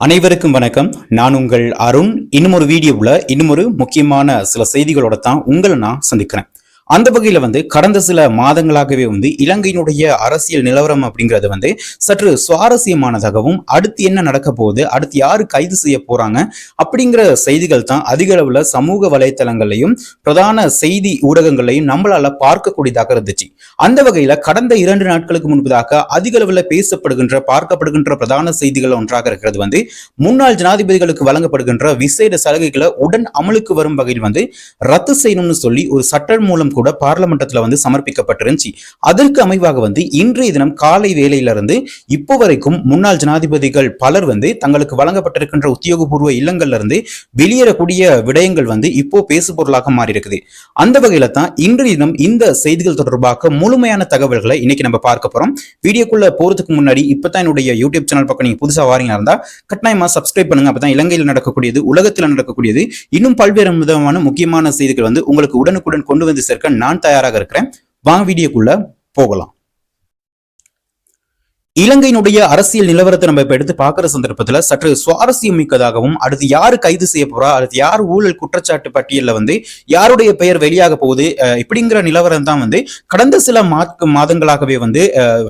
அனைவருக்கும் வணக்கம். நான் உங்கள் அருண். இன்னும் ஒரு வீடியோவில் இன்னும் ஒரு முக்கியமான சில செய்திகளோட தான் உங்களை நான் சந்திக்கிறேன். அந்த வகையில் வந்து கடந்த சில மாதங்களாகவே வந்து இலங்கையினுடைய அரசியல் நிலவரம் அப்படிங்கிறது வந்து சற்று சுவாரஸ்யமானதாகவும் அடுத்து என்ன நடக்க போகுது அடுத்து யாரு கைது செய்ய போறாங்க அப்படிங்கிற செய்திகள் தான் அதிக அளவுல சமூக வலைத்தளங்களையும் பிரதான செய்தி ஊடகங்களையும் நம்மளால பார்க்கக்கூடியதாக இருந்துச்சு. அந்த வகையில கடந்த இரண்டு நாட்களுக்கு முன்பதாக அதிக அளவுல பேசப்படுகின்ற பார்க்கப்படுகின்ற பிரதான செய்திகள் ஒன்றாக இருக்கிறது வந்து முன்னாள் ஜனாதிபதிகளுக்கு வழங்கப்படுகின்ற விசேட சலுகைகளை உடன் அமலுக்கு வரும் வகையில் வந்து ரத்து செய்யணும்னு சொல்லி ஒரு சட்டம் மூலம் கூட பார்லமெண்டத்துல வந்து சமர்ப்பிக்கப்பட்டிருந்துச்சு. அதற்கு அமைவாக வந்து இன்றைய தினம் காலை வேலையிலிருந்து இப்போ வரைக்கும் முன்னாள் ஜனாதிபதிகள் பலர் வந்து தங்களுக்கு வழங்கப்பட்டிருக்கின்ற உத்தியோகபூர்வ இல்லங்கள்ல இருந்து வெளியேறக்கூடிய விடயங்கள் வந்து இப்போ பேசு பொருளாக மாறி இருக்குது அந்த வகையில தான் இன்றைய தினம் இந்த செய்திகள் தொடர்பாக முழுமையான தகவல்களை இன்னைக்கு நம்ம பார்க்க போறோம். வீடியோக்குள்ள போறதுக்கு முன்னாடி இப்பதான் என்னுடைய யூடியூப் சேனல் பக்கம் நீங்க புதுசா வாரீங்க இருந்தா கட்டாயமா சப்ஸ்கிரைப் பண்ணுங்க. அப்பதான் இலங்கையில் நடக்கக்கூடியது உலகத்தில் நடக்கக்கூடியது இன்னும் பல்வேறு விதமான முக்கியமான செய்திகள் வந்து உங்களுக்கு உடனுக்குடன் கொண்டு வந்து சேர்க்க நான் தயாராக இருக்கிறேன். வாங்க வீடியோக்குள்ள போகலாம். இலங்கையினுடைய அரசியல் நிலவரத்தை நம்ம இப்ப எடுத்து பார்க்கிற சந்தர்ப்பத்துல சற்று சுவாரஸ்யம் மிக்கதாகவும் அடுத்து யாரு கைது செய்ய போறா அடுத்து யார் ஊழல் குற்றச்சாட்டு பட்டியல்ல வந்து யாருடைய பெயர் வெளியாக போகுது இப்படிங்கிற நிலவரம் தான் வந்து கடந்த சில மாதங்களாகவே வந்து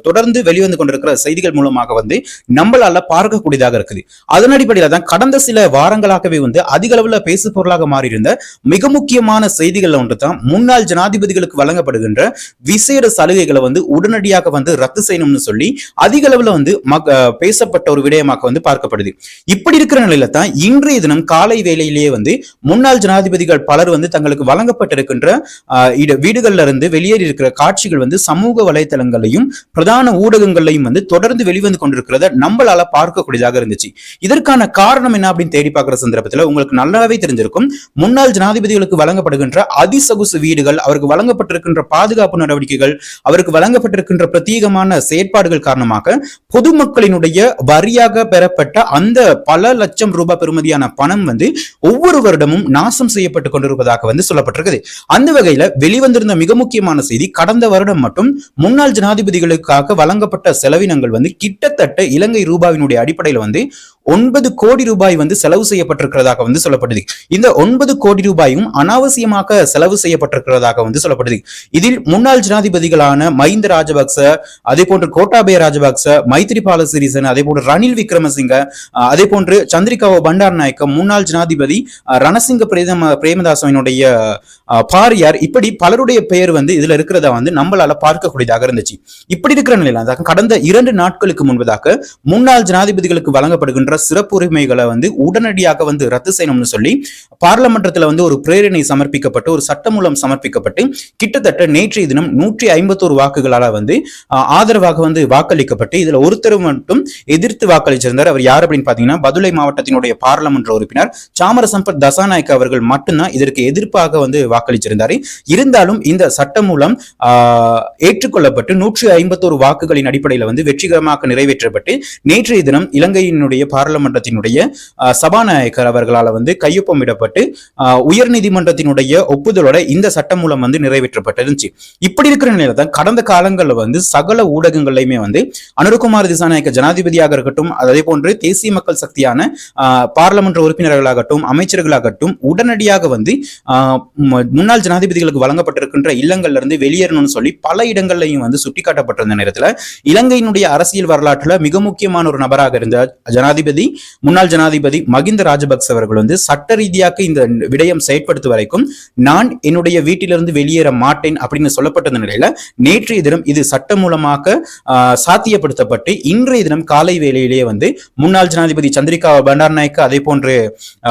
தொடர்ந்து வெளிவந்து கொண்டிருக்கிற செய்திகள் மூலமாக வந்து நம்மளால பார்க்கக்கூடியதாக இருக்குது. அதன் அடிப்படையில தான் கடந்த சில வாரங்களாகவே வந்து அதிக அளவுல பேசு பொருளாக மாறியிருந்த மிக முக்கியமான செய்திகள் ஒன்று தான் முன்னாள் ஜனாதிபதிகளுக்கு வழங்கப்படுகின்ற விசேட சலுகைகளை வந்து உடனடியாக வந்து ரத்து செய்யணும்னு சொல்லி அதிக அதிக அளவுல வந்து பேசப்பட்ட ஒரு விடயமாக வந்து பார்க்கப்படுது. இப்படி இருக்கிற நிலையில தான் இன்றைய தினம் காலை வேளையிலேயே வந்து முன்னாள் ஜனாதிபதிகள் பலர் வந்து தங்களுக்கு வழங்கப்பட்டிருக்கின்ற வீடுகள்ல இருந்து வெளியேறி இருக்கிற காட்சிகள் வந்து சமூக வலைதளங்களையும் பிரதான ஊடகங்களையும் வந்து தொடர்ந்து வெளிவந்து கொண்டிருக்கிறத நம்மளால பார்க்கக்கூடியதாக இருந்துச்சு. இதற்கான காரணம் என்ன அப்படின்னு தேடி பார்க்கிற சந்தர்ப்பத்தில் உங்களுக்கு நல்லாவே தெரிஞ்சிருக்கும். முன்னாள் ஜனாதிபதிகளுக்கு வழங்கப்படுகின்ற அதிசகுசு வீடுகள் அவருக்கு வழங்கப்பட்டிருக்கின்ற பாதுகாப்பு நடவடிக்கைகள் அவருக்கு வழங்கப்பட்டிருக்கின்ற பிரத்யேகமான செயற்பாடுகள் காரணமாக பொதுமக்களினுடைய வரியாக பெறப்பட்ட அந்த பல லட்சம் ரூபாய் பெறுமதியான பணம் வந்து ஒவ்வொரு வருடமும் நாசம் செய்யப்பட்டு கொண்டிருப்பதாக வந்து சொல்லப்பட்டிருக்குது. அந்த வகையில வெளிவந்திருந்த மிக முக்கியமான செய்தி கடந்த வருடம் மட்டும் முன்னாள் ஜனாதிபதிகளுக்காக வழங்கப்பட்ட செலவினங்கள் வந்து கிட்டத்தட்ட இலங்கை ரூபாவினுடைய அடிப்படையில் வந்து ஒன்பது கோடி ரூபாய் வந்து செலவு செய்யப்பட்டிருக்கிறதாக வந்து சொல்லப்படுது. இந்த ஒன்பது கோடி ரூபாயும் அனாவசியமாக செலவு செய்யப்பட்டிருக்கிறதாக வந்து சொல்லப்படுது. இதில் முன்னாள் ஜனாதிபதிகளான மஹிந்த ராஜபக்ச அதே போன்று கோட்டாபய ராஜபக்ச மைத்ரிபால சிறிசன் அதே போன்று ரணில் விக்ரமசிங்க அதே போன்று சந்திரிகா பண்டார் நாயக்க முன்னாள் ஜனாதிபதி அஹ், ரணசிங்க பிரேம பிரேமதாசனுடைய பாரியார் இப்படி பலருடைய பெயர் வந்து இதுல இருக்கிறத வந்து நம்மளால பார்க்கக்கூடியதாக இருந்துச்சு. இப்படி இருக்கிற நிலையில கடந்த இரண்டு நாட்களுக்கு முன்பதாக முன்னாள் ஜனாதிபதிகளுக்கு வழங்கப்படுகின்ற சிறப்பு உரிமைகளை வந்து உடனடியாக வந்து ரத்து செய்யணும்னு சொல்லி பார்லமெண்டத்துல வந்து ஒரு பிரேரணை சமர்ப்பிக்கப்பட்டு ஒரு சட்டமூலம் சமர்ப்பிக்கப்பட்டு கிட்டத்தட்ட நேற்றைய தினம் நூற்றி ஐம்பத்தோரு வாக்குகளால வந்து ஆதரவாக வந்து வாக்களிக்கப்பட்டு இதுல ஒருத்தர் மட்டும் எதிர்த்து வாக்களிச்சிருந்தார். அவர் யார் அப்படின்னு பாத்தீங்கன்னா பதுளை மாவட்டத்தினுடைய பாராளுமன்ற உறுப்பினர் சாமர சம்பத் தசாநாயக்க அவர்கள் மட்டும்தான் இதற்கு எதிர்ப்பாக வந்து வாக்களிச்சிருந்தார். இருந்தாலும் இந்த சட்டம் மூலம் ஏற்றுக்கொள்ளப்பட்டு நூற்றி ஐம்பத்தோரு வாக்குகளின் அடிப்படையில் வந்து வெற்றிகரமாக நிறைவேற்றப்பட்டு நேற்றைய தினம் இலங்கையினுடைய பாராளுமன்றத்தினுடைய சபாநாயகர் அவர்களால் வந்து கையொப்பமிடப்பட்டு ஆஹ், உயர்நீதிமன்றத்தினுடைய ஒப்புதலோட இந்த சட்டம் மூலம் வந்து நிறைவேற்றப்பட்டிருந்துச்சு. இப்படி இருக்கிற நிலையில தான் கடந்த காலங்களில் வந்து சகல ஊடகங்கள்லையுமே வந்து அனுருகுமார் திசாநாயக்க ஜனாதிபதியாக இருக்கட்டும் அதே போன்று தேசிய மக்கள் சக்தியான பாராளுமன்ற உறுப்பினர்களாகட்டும் அமைச்சர்களாகட்டும் உடனடியாக வந்து ஆஹ், முன்னாள் ஜனாதிபதிகளுக்கு வழங்கப்பட்டிருக்கின்ற இல்லங்கள்ல இருந்து வெளியேறணும்னு சொல்லி பல இடங்கள்லையும் வந்து சுட்டிக்காட்டப்பட்டிருந்த நேரத்தில் இலங்கையினுடைய அரசியல் வரலாற்றுல மிக முக்கியமான ஒரு நபராக இருந்த ஜனாதிபதி முன்னாள் ஜனாதிபதி மகிந்த ராஜபக்ச அவர்கள் வந்து சட்ட ரீதியாக இந்த விடயம் செயற்படுத்தும் வரைக்கும் நான் என்னுடைய வீட்டிலிருந்து வெளியேற மாட்டேன் அப்படின்னு சொல்லப்பட்ட நிலையில நேற்றைய தினம் இது சட்டம் மூலமாக சாத்தியப்படுத்தப்பட்டு இன்றைய தினம் காலை வேளையிலேயே வந்து முன்னாள் ஜனாதிபதி சந்திரிகா பண்டாரநாயக்க அதே போன்று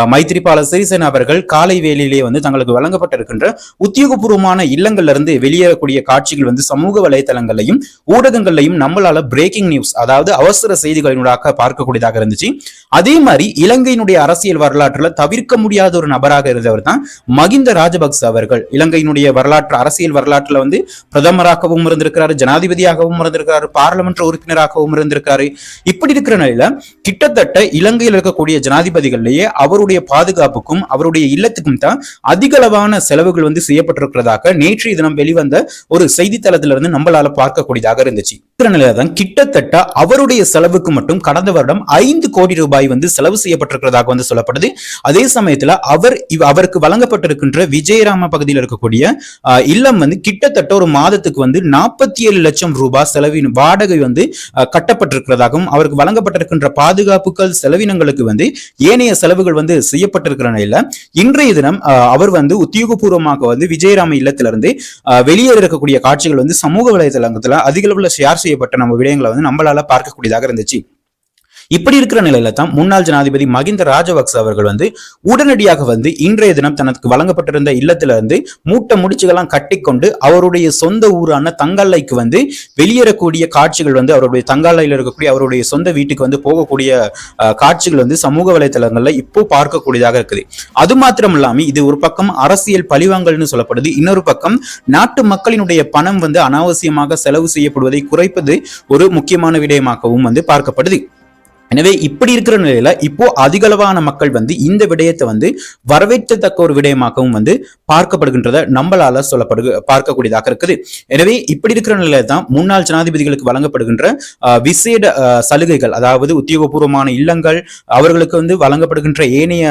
மைத்திரிபால மைத்ரிபால சிறிசேன அவர்கள் காலை வேளையிலேயே வந்து தங்களுக்கு வழங்கப்பட்டிருக்கின்ற உத்தியோகபூர்வமான இல்லங்கள்ல இருந்து வெளியேறக்கூடிய காட்சிகள் வந்து சமூக வலைதளங்களையும் ஊடகங்களையும் நம்மளால பிரேக்கிங் நியூஸ் அதாவது அவசர செய்திகளினூடாக பார்க்கக்கூடியதாக இருந்துச்சு. இருந்துச்சு அதே மாதிரி இலங்கையினுடைய அரசியல் வரலாற்றில் தவிர்க்க முடியாத ஒரு நபராக இருந்தவர் தான் மகிந்த ராஜபக்ச அவர்கள். இலங்கையினுடைய வரலாற்று அரசியல் வரலாற்றில் வந்து பிரதமராகவும் இருந்திருக்கிறாரு ஜனாதிபதியாகவும் இருந்திருக்கிறாரு பாராளுமன்ற உறுப்பினராகவும் இருந்திருக்காரு இப்படி இருக்கிற நிலையில கிட்டத்தட்ட இலங்கையில் இருக்கக்கூடிய ஜனாதிபதிகள்லயே அவருடைய பாதுகாப்புக்கும் அவருடைய இல்லத்துக்கும் தான் அதிகளவான செலவுகள் வந்து செய்யப்பட்டிருக்கிறதாக நேற்றைய தினம் வெளிவந்த ஒரு செய்தித்தளத்திலிருந்து நம்மளால பார்க்கக்கூடியதாக இருந்துச்சு. நிலையில தான் கிட்டத்தட்ட அவருடைய செலவுக்கு மட்டும் கடந்த வருடம் ஐந்து கோடி ரூபாய் வந்து செலவு செய்யப்பட்டிருக்கிறதாக வந்து சொல்லப்படுது. அதே சமயத்துல அவர் அவருக்கு வழங்கப்பட்டிருக்கின்ற விஜயராம பகுதியில் இருக்கக்கூடிய இல்லம் வந்து கிட்டத்தட்ட ஒரு மாதத்துக்கு வந்து நாற்பத்தி ஏழு லட்சம் ரூபாய் செலவின் வாடகை வந்து கட்டப்பட்டிருக்கிறதாகவும் அவருக்கு வழங்கப்பட்டிருக்கின்ற பாதுகாப்புகள் செலவினங்களுக்கு வந்து ஏனைய செலவுகள் வந்து செய்யப்பட்டிருக்கிற நிலையில இன்றைய தினம் அவர் வந்து உத்தியோகபூர்வமாக வந்து விஜயராம இல்லத்திலிருந்து வெளியேற இருக்கக்கூடிய காட்சிகள் வந்து சமூக வலைதளத்துல அதிக அளவுல ஷேர் செய்யப்பட்ட நம்ம விடயங்களை வந்து நம்மளால பார்க்கக்கூடியதாக இருந்துச்சு. இப்படி இருக்கிற நிலையில தான் முன்னாள் ஜனாதிபதி மகிந்த ராஜபக்ச அவர்கள் வந்து உடனடியாக வந்து இன்றைய தினம் தனக்கு வழங்கப்பட்டிருந்த இல்லத்திலிருந்து மூட்டை முடிச்சுகள்லாம் கட்டிக்கொண்டு அவருடைய சொந்த ஊரான தங்கல்லைக்கு வந்து வெளியேறக்கூடிய காட்சிகள் வந்து அவருடைய தங்காலையில் இருக்கக்கூடிய அவருடைய சொந்த வீட்டுக்கு வந்து போகக்கூடிய காட்சிகள் வந்து சமூக வலைத்தளங்கள்ல இப்போ பார்க்கக்கூடியதாக இருக்குது. அது மாத்திரம் இல்லாம இது ஒரு பக்கம் அரசியல் பழிவாங்கல்னு சொல்லப்படுது இன்னொரு பக்கம் நாட்டு மக்களினுடைய பணம் வந்து அனாவசியமாக செலவு செய்யப்படுவதை குறைப்பது ஒரு முக்கியமான விடயமாகவும் வந்து பார்க்கப்படுது. எனவே இப்படி இருக்கிற நிலையில இப்போ அதிகளவான மக்கள் வந்து இந்த விடயத்தை வந்து வரவேற்கத்தக்க ஒரு விடயமாகவும் வந்து பார்க்கப்படுகின்றத நம்மளால சொல்லப்படு பார்க்கக்கூடியதாக இருக்குது. எனவே இப்படி இருக்கிற நிலையில தான் முன்னாள் ஜனாதிபதிகளுக்கு வழங்கப்படுகின்ற விசேட சலுகைகள் அதாவது உத்தியோகபூர்வமான இல்லங்கள் அவர்களுக்கு வந்து வழங்கப்படுகின்ற ஏனைய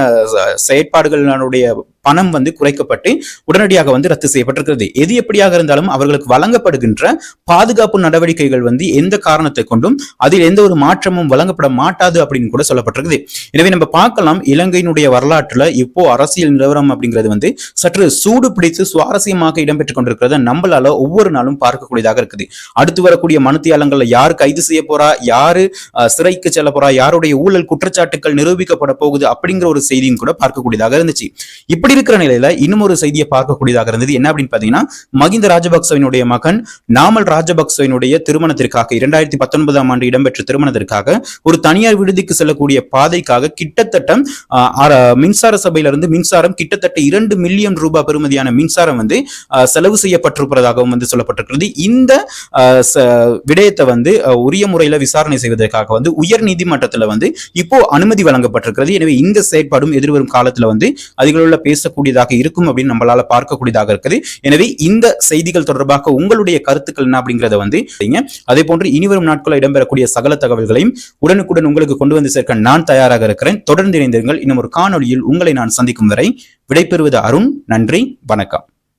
செயற்பாடுகளினுடைய பணம் வந்து குறைக்கப்பட்டு உடனடியாக வந்து ரத்து செய்யப்பட்டிருக்கிறது. எது எப்படியாக இருந்தாலும் அவர்களுக்கு வழங்கப்படுகின்ற பாதுகாப்பு நடவடிக்கைகள் வந்து எந்த காரணத்தை கொண்டும் அதில் எந்த ஒரு மாற்றமும் வழங்கப்பட மாட்டாது அப்படின்னு கூட சொல்லப்பட்டிருக்குது. எனவே நம்ம பார்க்கலாம் இலங்கையினுடைய வரலாற்றுல இப்போ அரசியல் நிலவரம் அப்படிங்கிறது வந்து சற்று சூடு பிடித்து சுவாரஸ்யமாக இடம்பெற்றுக் கொண்டிருக்கிறத நம்மளால ஒவ்வொரு நாளும் பார்க்கக்கூடியதாக இருக்குது. அடுத்து வரக்கூடிய மனுத்தியாளங்கள்ல யார் கைது செய்ய போறா யாரு அஹ், சிறைக்கு செல்ல போறா யாருடைய ஊழல் குற்றச்சாட்டுகள் நிரூபிக்கப்பட போகுது அப்படிங்கிற ஒரு செய்தியும் கூட பார்க்கக்கூடியதாக இருந்துச்சு. இப்படி இருக்கிற நிலையில இன்னும் ஒரு செய்தியை பார்க்கக்கூடியதாக இருந்தது. என்ன அப்படின்னு பாத்தீங்கன்னா மகிந்த ராஜபக்சவினுடைய மகன் நாமல் ராஜபக்சவினுடைய திருமணத்திற்காக இரண்டாயிரத்தி பத்தொன்பதாம் ஆண்டு இடம்பெற்ற திருமணத்திற்காக ஒரு தனியார் விடுதிக்கு செல்லக்கூடிய பாதைக்காக கிட்டத்தட்ட ஆஹ், அர- மின்சார சபையிலிருந்து மின்சாரம் கிட்டத்தட்ட இரண்டு மில்லியன் ரூபாய் பெறுமதியான மின்சாரம் வந்து செலவு செய்யப்பட்டிருப்பதாகவும் வந்து சொல்லப்பட்டிருக்கிறது. இந்த விடயத்தை வந்து உரிய முறையில விசாரணை செய்வதற்காக வந்து உயர் நீதிமன்றத்துல வந்து இப்போ அனுமதி வழங்கப்பட்டிருக்கிறது. எனவே இந்த செயற்பாடும் எதிர்வரும் காலத்துல வந்து அதிகளுள்ள பேசக்கூடியதாக இருக்கும் அப்படின்னு நம்மளால பார்க்கக்கூடியதாக இருக்குது. எனவே இந்த செய்திகள் தொடர்பாக உங்களுடைய கருத்துக்கள் என்ன அப்படிங்கறத வந்து அதே போன்று இனிவரும் நாட்களில் இடம்பெறக்கூடிய சகல தகவல்களையும் உடனுக்குடன் உங்களுக்கு கொண்டு வந்து சேர்க்க நான் தயாராக இருக்கிறேன். தொடர்ந்து இணைந்திருங்கள். இன்னும் ஒரு காணொளியில் உங்களை நான் சந்திக்கும் வரை விடைபெறுவது அருண். நன்றி. வணக்கம்.